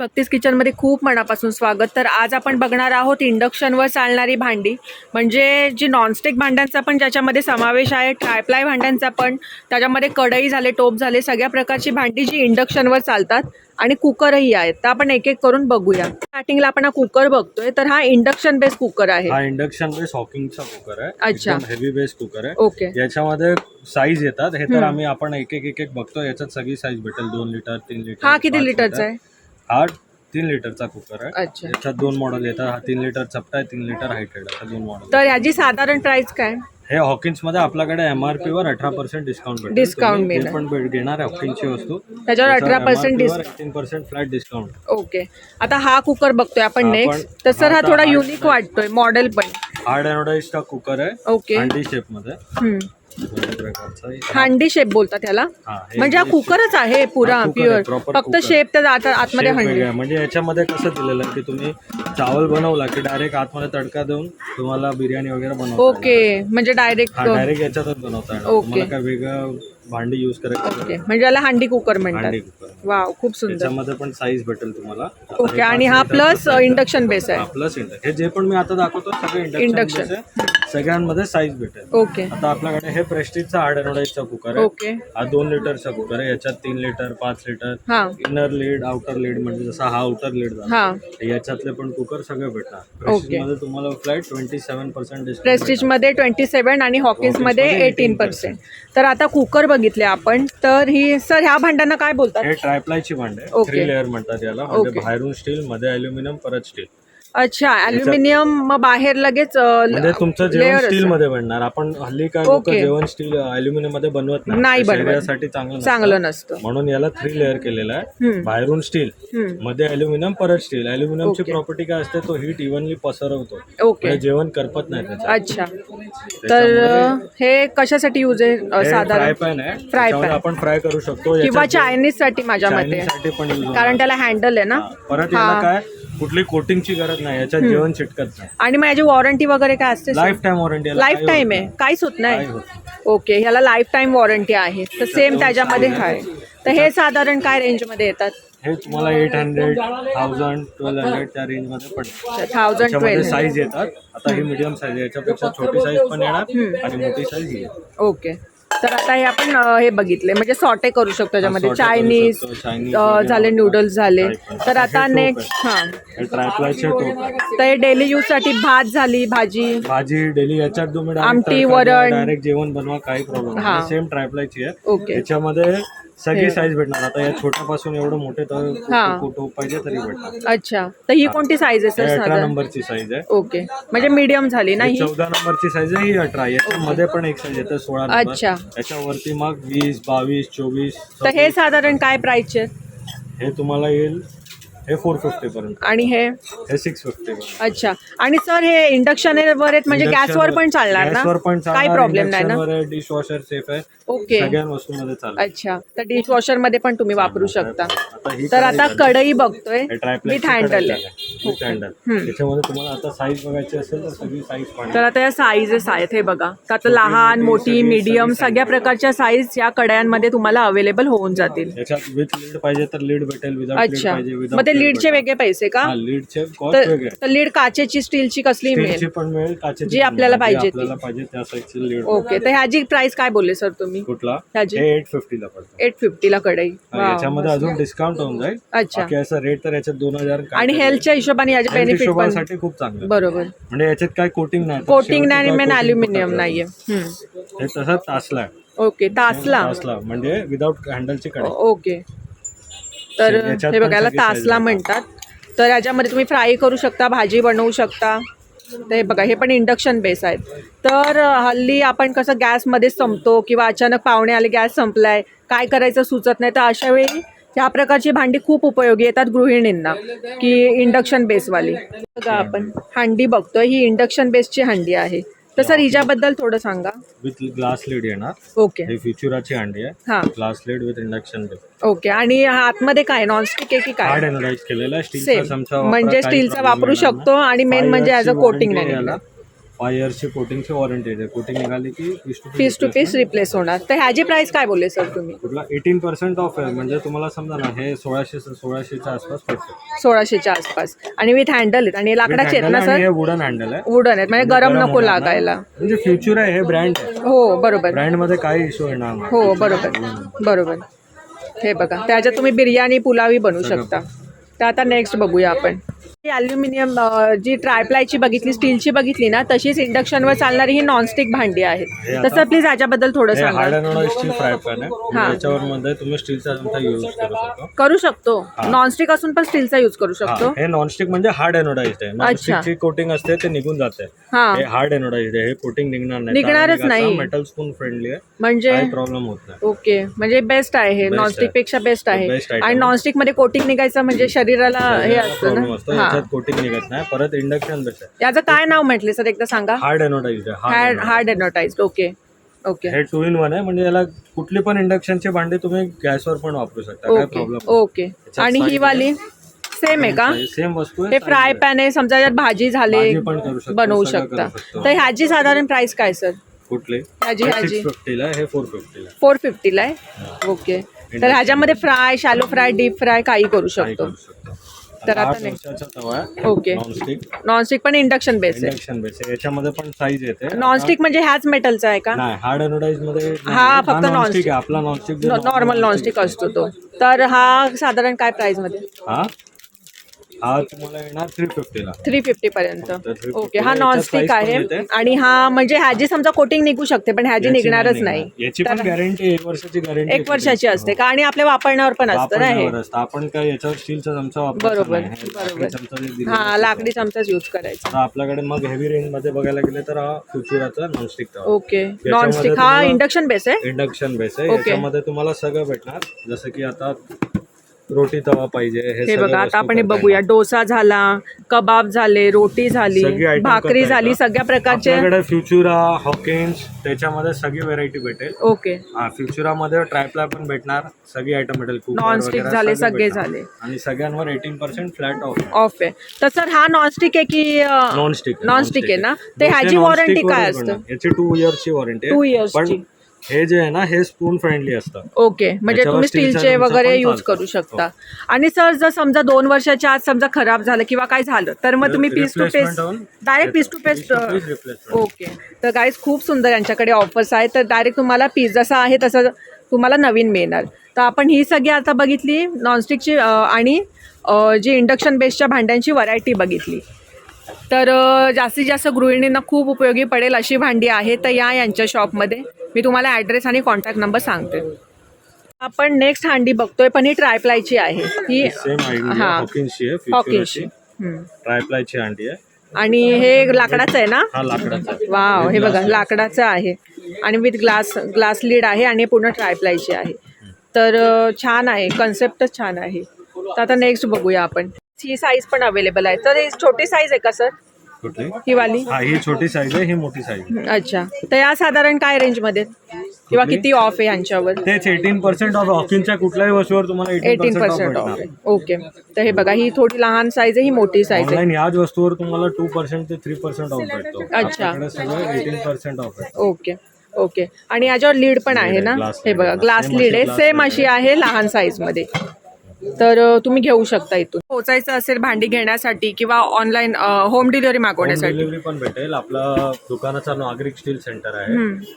भक्तीस किचनमध्ये खूप मनापासून स्वागत. तर आज आपण बघणार आहोत इंडक्शनवर चालणारी भांडी. म्हणजे जी नॉनस्टिक भांड्यांचा पण ज्याच्यामध्ये समावेश आहे ट्रायप्लाय भांड्यांचा पण त्याच्यामध्ये कढई झाले टोप झाले सगळ्या प्रकारची भांडी जी इंडक्शनवर चालतात आणि कुकरही आहेत. तर आपण एक एक करून बघूया. स्टार्टिंगला आपण हा कुकर बघतोय तर हा इंडक्शन बेस कुकर आहे. हा इंडक्शन बेस हॉकिंगचा कुकर आहे. अच्छा. हेवी बेस कुकर आहे. ओके. याच्यामध्ये साईज येतात. हे तर. आम्ही आपण एक एक एक बघतो याच्यात सगळी साईज भेटेल. दोन लिटर तीन लिटर हा किती लिटरचा आहे. हा तीन लिटरचा कुकर आहे. अच्छा. याच्यात दोन मॉडेल येतात. हा तीन लिटर चपटा आहे तीन लिटर हायटेड असा दोन मॉडेल तर याची साधारण प्राइस काय? हे हॉकिन्समध्ये आपल्याकडे एमआरपी वर अठरा पर्सेंट डिस्काउंट भेटेल Discount तुम्ही जे मिळेल. पण भेट घेणार हॉकिन्सची वस्तू त्याच्यावर 18% disc eighteen percent flat discount okay आता हा कुकर बघतोय आपण हा नेक्स्ट पण- तर सर हा थोडा युनिक वाटतोय मॉडेल पण. हार्ड एनोडाइजचा कुकर आहे ओके हँडी शेपमध्ये. हम्म. हांडी शेप बोलतात त्याला म्हणजे हा कुकरच आहे पुरा प्युअर फक्त. शेप आता आतमध्ये हंडी. म्हणजे याच्यामध्ये कसं दिलेलं आहे की तुम्ही चावल बनवला की डायरेक्ट आतमध्ये तडका देऊन तुम्हाला बिर्याणी वगैरे बनवता ओके म्हणजे डायरेक्ट डायरेक्ट याच्यातच बनवता ओके. काय वेगळं भांडी युज करायचं ओके म्हणजे याला हांडी कुकर म्हणतात. वाव खूप सुंदर. त्याच्यामध्ये पण साईज भेटेल तुम्हाला. ओके आणि हा प्लस. इंडक्शन बेस आहे. प्लस इंडक्शन हे जे पण मी आता दाखवतो सगळे. इंडक्शन सगळ्यांमध्ये साईज भेटेल ओके आता आपल्याकडे हे प्रेस्टिजचा हार्ड एनोडाईजचा कुकर आहे. ओके हा दोन लिटरचा कुकर आहे. याच्यात तीन लिटर पाच लिटर. हा. इनर लीड आउटर लीड म्हणजे जसा हा आउटर लीड झाला हा. याच्यातले पण कुकर सगळे भेटणार प्रेस्टिजमध्ये तुम्हाला flat twenty seven percent discount प्रेस्टिजमध्ये twenty seven आणि हॉकिन्समध्ये एटीन पर्सेंट तर आता कुकर बघितले आपण तर ही सर ह्या भांड्यांना काय बोलतात? हे ट्रायप्लायची भांडे ओके. थ्री लेअर म्हणतात याला. म्हणजे. बाहेरून स्टील मध्ये अल्युमिनियम परत स्टील अच्छा अल्युमिनियम मग बाहेर लगेच म्हणजे तुमचं जेवण स्टील. मध्ये बनणार आपण हल्ली काय लोक ओके. जेवण स्टील अल्युमिनियममध्ये बनवत नाही बनवत. शरीरासाठी चांगलं नसतं. चांगलं नसतं म्हणून याला थ्री लेअर केलेलं आहे. बाहेरून स्टील हम्म. मध्ये अल्युमिनियम परत स्टील अल्युमिनियमची ओके. प्रॉपर्टी काय असते तो हीट इव्हनली पसरवतो ओके म्हणजे जेवण करपत नाही त्याच्यात अच्छा तर हे कशासाठी यूज आहे फ्राय साधारण पॅन आहे फ्राय त्याच्यामध्ये आपण फ्राय करू शकतो किंवा याच्यात चायनीजसाठी माझ्या मते Chinese साठी पण use होणार. कारण त्याला हँडल आहे ना. परत याला काय कुठली कोटिंगची गरज नाही याच्यात जेवण चिटकत नाही. आणि मग याची वॉरंटी वगैरे काय असते lifetime warranty lifetime आहे. काहीच होत नाही? ओके ह्याला लाईफ टाईम वॉरंटी आहे. तर सेम त्याच्यामध्ये आहे. तर हे साधारण काय रेंजमध्ये येतात? हे तुम्हाला eight hundred thousand twelve hundred त्या रेंजमध्ये पडते थाउजंड ट्वेल्व साईज येतात. आता ही मीडियम साईज आहे. याच्यापेक्षा छोटी साईज पण येणार आणि मोठी साईज येईल ओके तर आता हे आपण हे बघितले. म्हणजे सॉटे करू शकतो त्याच्यामध्ये चायनीज झाले नूडल्स झाले. तर आता नेक्स्ट हां. तर हे डेली यूजसाठी भात झाली भाजी. भाजी डेली याच्यात तुम्ही आमटी, वरण. डायरेक्ट जेवण बनवा काही प्रॉब्लेम हा. सेम ट्रायप्लायची आहे ओके याच्यामध्ये सगळी साईज भेटणार. आता या छोट्यापासून एवढं मोठे तर हा. टोप पाहिजे तरी भेटणार. अच्छा. तर ही कोणती साईज आहे हे सर अठरा साधारण? नंबरची साईज आहे. ओके म्हणजे मीडियम झाली ना हे ही? चौदा नंबरची साईज आहे ही अठरा. याच्यामध्ये पण एक साईज येते सोळा नंबर. अच्छा. याच्यावरती मग वीस बावीस चोवीस तर हे साधारण काय प्राइसचे हे तुम्हाला येईल हे फोर फिफ्टी पर्यंत. आणि हे? हे सिक्स फिफ्टी अच्छा. आणि सर हे इंडक्शन वर आहेत म्हणजे गॅसवर पण चालणार गॅसवर पण काही प्रॉब्लेम नाही ना? डिश वॉशर सेफ आहे. ओके सगळ्या वस्तूमध्ये अच्छा. तर डिश वॉशरमध्ये पण तुम्ही वापरू शकता. आता ही तर आता कढई कढई बघतोय. विथ हँडल आहे. आहे. With handle. त्याच्यामध्ये तुम्हाला आता साईज बघायची असेल तर सगळी साईज पाहिजे तर आता या साईजेस आहेत हे बघा. तर आता लहान मोठी मीडियम सगळ्या प्रकारच्या साईज या कड्यांमध्ये तुम्हाला अवेलेबल होऊन जातील. याच्यात विथ लीड पाहिजे तर लीड भेटेल विदाउट लीड अच्छा. पाहिजे मग ते लीडचे वेगळे पैसे का? हा लीडचे कॉस्ट वेगळे. तर लीड काचेची स्टीलची कसली स्टीलची मिळेल पण मिळेल काचेची जी पण आपल्याला मिळेल. पाहिजे जी ती. आपल्याला पाहिजे त्या साईजची लीड ओके तर ह्याची प्राइस काय बोलले सर तुम्ही? कुठला? हे एट फिफ्टीला पडतो. एट फिफ्टीला कढई हा, Wow. याच्यामध्ये अजून डिस्काउंट होऊन जाईल. अच्छा. बाकी रेट तर याच्यात दोन हजार आणि हेल्थच्या हिशोबाने याचे बेनिफिट पण. हिशोबासाठी खूप चांगलं. बरोबर. म्हणजे याच्यात काय कोटिंग नाही. कोटिंग शेवटी नाही काय मेन coating अल्युमिनियम. नाहीये. हम्म. हे तसं तासला आहे. ओके तासला. तासला. म्हणजे विदाउट हँडलची कडे. ओके. तर हे बघायला तासला. म्हणतात. तर याच्यामध्ये तुम्ही फ्राय करू शकता भाजी बनवू शकता. तर हे बघा हे पण इंडक्शन बेस आहेत. तर हल्ली आपण कसं गॅसमध्ये संपतो किंवा अचानक पाहुणे आले गॅस संपलाय काय करायचं सुचत नाही. तर अशा वेळी ह्या प्रकारची भांडी खूप उपयोगी येतात गृहिणींना की इंडक्शन बेसवाली. बघा आपण हांडी बघतोय ही इंडक्शन बेसची हांडी आहे. तर सर हिच्याबद्दल थोडं सांगा. विथ ग्लास लीड येणार. ओके हे फ्युचुराची अंडी आहे. हां. Glass lid with induction base okay आणि हा आतमध्ये काय? नॉनस्टिक आहे की काय? हार्ड केलेला आहे. स्टीलचा सेम चमचा वापरा, म्हणजे काही स्टीलचा problem वापरू येणार शकतो आणि मेन Five म्हणजे ॲज अ ची कोटिंग नाही. याला. इयर्सची कोटिंगची वॉरंटी आहे. कोटिंग निघाली की piece to piece to piece replace होणार. तर ह्याची प्राइस काय बोलले सर तुम्ही? कुठला एटीन पर्सेंट ऑफ आहे. म्हणजे तुम्हाला समजा ना हे सोळाशे सोळाशेच्या आसपास पडतं. सोळाशेच्या आसपास. आणि विथ हँडल आहेत. आणि लाकडाचे आहेत ना आणि हे सर वुडन हँडल आहे. वुडन आहेत. म्हणजे गरम नको. लागायला. म्हणजे फ्युचर आहे हे ब्रँड हो बरोबर. ब्रँडमध्ये काही इश्यू येणार नाही. हो बरोबर. बरोबर. हे बघा. त्याच्यात तुम्ही बिर्याणी पुलावी बनवू शकता. तर आता नेक्स्ट बघूया आपण. ॲल्युमिनियम जी ट्रायप्लायची बघितली स्टीलची बघितली ना तशीच इंडक्शनवर चालणारी ही नॉनस्टिक भांडी आहेत. तसं प्लीज याच्याबद्दल थोडं सांगा. Hard and steel fry pan आहे. याच्यावर मध्ये तुम्ही स्टीलचा चमचा यूज करू शकतो. करू शकतो. नॉनस्टिक असून पण स्टीलचा यूज करू हा, शकतो. हे नॉनस्टिक म्हणजे हार्ड एनोडाइज आहे. कोटिंग असते ते निघून जाते. हा. हे हार्ड एनोडाइज आहे. हे कोटिंग निघणार नाही. निघणारच नाही. मेटल स्पून फ्रेंडली आहे. म्हणजे काही प्रॉब्लेम होत नाही. ओके. म्हणजे बेस्ट आहे हे. Best नॉनस्टिक आहे. पेक्षा बेस्ट आहे. Best item. आणि. नॉनस्टिकमध्ये कोटिंग निघायचं म्हणजे शरीराला हे असतं प्रॉब्लेम असतो. ना हा. याच्यात कोटिंग निघत नाही. परत इंडक्शन बेस्ट आहे याचं काय नाव म्हटले सर? एकदा सांगा. Hard hard hard. Hard advertise okay okay हे टू इन वन आहे. म्हणजे याला कुठली पण इंडक्शनची भांडी तुम्ही गॅसवर पण वापरू शकता. काय ओके प्रॉब्लेम ओके आणि ही वाली सेम आहे का? सेम वस्तू आहे. हे फ्राय पॅन आहे. समजा यात भाजी झाले भाजी पण करू शकतो. बनवू सगळं शकता. करू शकतो. तर ह्याची साधारण प्राइस काय सर? कुठले? सिक्स फिफ्टीला हे फोर फिफ्टीला फोर फिफ्टीला आहे? ओके तर ह्याच्यामध्ये fry shallow fry deep fry काही करू काही शकतो. करू शकतो. तर आता आठ next. वर्षाचा तवा आहे. ओके नॉनस्टिक नॉनस्टिक पण इंडक्शन बेस आहे. इंडक्शन बेस आहे. याच्यामध्ये पण साईज येते. नॉनस्टिक म्हणजे ह्याच मेटलचा आहे का? नाही हार्ड एनोडाइजमध्ये. हा फक्त non-stick. आहे. आपला नॉनस्टिक नॉर्मल नॉनस्टिक असतो तो. तर हा साधारण काय प्राइसमध्ये? हा? हा तुम्हाला येणार थ्री फिफ्टीला थ्री फिफ्टी पर्यंत. फक्त 350 ओके हा याच्यात नॉनस्टिक आहे. आणि हा म्हणजे ह्याची समजा कोटिंग निघू शकते पण ह्याची निघणारच नाही याची पण गॅरंटी एक वर्षाची गॅरंटी एक वर्षाची असते का आणि आपल्या वापरण्यावर पण असतं ना हे. आपण काय याच्यावर स्टीलचा चमचा वापरतो बरोबर. हे बरोबर. लाकडी हा चमचाच यूज करायचा. आपल्याकडे मग हेवी रेंजमध्ये बघायला गेले तर हा फ्युचराचा नॉनस्टिक ओके नॉनस्टिक हा इंडक्शन बेस आहे? इंडक्शन बेस आहे. याच्यामध्ये तुम्हाला सगळं भेटणार. जसं की आता रोटी तवा पाहिजे हे सगळं बघा आता वस्तू आपण हे बघूया. डोसा झाला कबाब झाले रोटी झाली item भाकरी करता झाली येतात. सगळ्या प्रकारचे आपल्याकडे फ्युचुरा हॉकिन्स त्याच्यामध्ये सगळी व्हेरायटी भेटेल. ओके. हा फ्युचरामध्ये ट्रायप्लाय पण भेटणार सगळी आयटम भेटेल नॉनस्टिक वगैरे झाले, सगळं सगळे भेटणार. झाले. आणि सगळ्यांवर eighteen percent flat off off आहे. तर सर हा नॉनस्टिक आहे की नॉनस्टिक नॉनस्टिक आहे ना? ते ह्याची वॉरंटी काय असते? याची टू इयर्सची वॉरंटी Two years पण ची. हे जे आहे ना हे स्पून फ्रेंडली असतं. ओके. म्हणजे तुम्ही स्टीलचा स्टीलचे चमचा वगैरे पण यूज चालतो. करू शकता. आणि सर जर समजा दोन वर्षाच्या आत समजा खराब झालं किंवा काय झालं तर मग तुम्ही पीस टू Replacement पेस्ट होऊन डायरेक्ट पीस टू पेस्ट Piece replacement. ओके. तर गाईज खूप सुंदर यांच्याकडे ऑफर्स आहेत. तर डायरेक्ट तुम्हाला पीस जसा आहे तसं तुम्हाला नवीन मिळणार. तर आपण ही सगळी आता बघितली नॉनस्टिकची आणि अ, जी इंडक्शन बेसच्या भांड्यांची व्हरायटी बघितली. तर अ, जास्तीत जास्त गृहिणींना खूप उपयोगी पडेल अशी भांडी आहे तर या यांच्या शॉपमध्ये मी तुम्हाला ॲड्रेस आणि कॉन्टॅक्ट नंबर सांगते. आपण नेक्स्ट हांडी बघतोय पण ही. ट्रायप्लायची आहे ही हा. हॉकिंगची ट्रायप्लायची अंडी आहे. आणि हे लाकडाचं आहे ना? हा. वाव हे बघा लाकडाचं आहे. आणि विथ ग्लास ग्लास लीड आहे आणि पूर्ण ट्रायप्लायची आहे. तर छान आहे कन्सेप्टच छान आहे. तर आता नेक्स्ट बघूया आपण. ही साईज पण अवेलेबल आहे. तर ही छोटी साईज आहे का सर कुठली ही वाली? हा ही छोटी साईज आहे ही मोठी साईज आहे. अच्छा. तर या साधारण काय रेंजमध्ये किंवा किती ऑफ आहे यांच्यावर? तेच एटीन पर्सेंट ऑफ हॉकिनच्या कुठल्याही वस्तूवर तुम्हाला एटीन पर्सेंट ऑफ ओके तर हे बघा ही थोडी लहान साईज आहे ही मोठी साईज आहे. ऑनलाईन याच वस्तूवर तुम्हाला टू पर्सेंट ते थ्री पर्सेंट ऑफ भेटतो. अच्छा. आपल्याकडे सगळं एटीन पर्सेंट ऑफ आहे. ओके ओके आणि याच्यावर लीड पण आहे ना? glass हे lid बघा आहे. ग्लास Same लीड अशी आहे. glass सेम lid अशी आहे लहान साईजमध्ये तर तुम्ही घेऊ शकता इथून. पोचायचं असेल भांडी घेण्यासाठी किंवा ऑनलाईन होम डिलिव्हरी मागवण्यासाठी. डिलिव्हरी पण भेटेल. आपलं दुकानाचं नागरिक स्टील सेंटर आहे.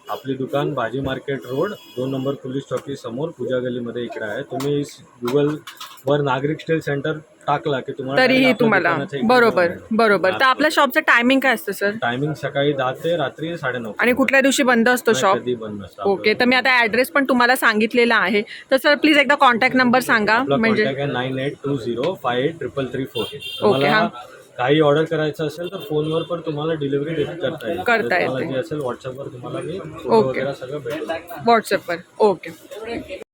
आपली दुकान भाजी मार्केट रोड दोन नंबर पोलीस चौकी समोर पूजा गलीमध्ये इकडे आहे. तुम्ही गुगल वर नागरिक स्टील सेंटर टाकला की तुम्हाला तरीही तुम्हाला. बरोबर बरोबर. तर आपल्या शॉपचं टायमिंग काय असतं सर टायमिंग सकाळी दहा ते रात्री साडेनऊ. आणि कुठल्या दिवशी बंद असतो शॉप कधी बंद नसतं ओके तर मी आता ॲड्रेस पण तुम्हाला सांगितलेला आहे. तर सर प्लीज एकदा कॉन्टॅक्ट नंबर सांगा. म्हणजे nine eight two zero five eight triple three four हा. तुम्हाला काही ऑर्डर करायचं असेल तर फोनवर पण तुम्हाला डिलिव्हरी करता येईल. करता तर तुम्हाला येते. जे असेल व्हॉट्सअपवर तुम्हाला मी ओके. वगैरे सगळं भेटेल. व्हॉट्सअपवर ओके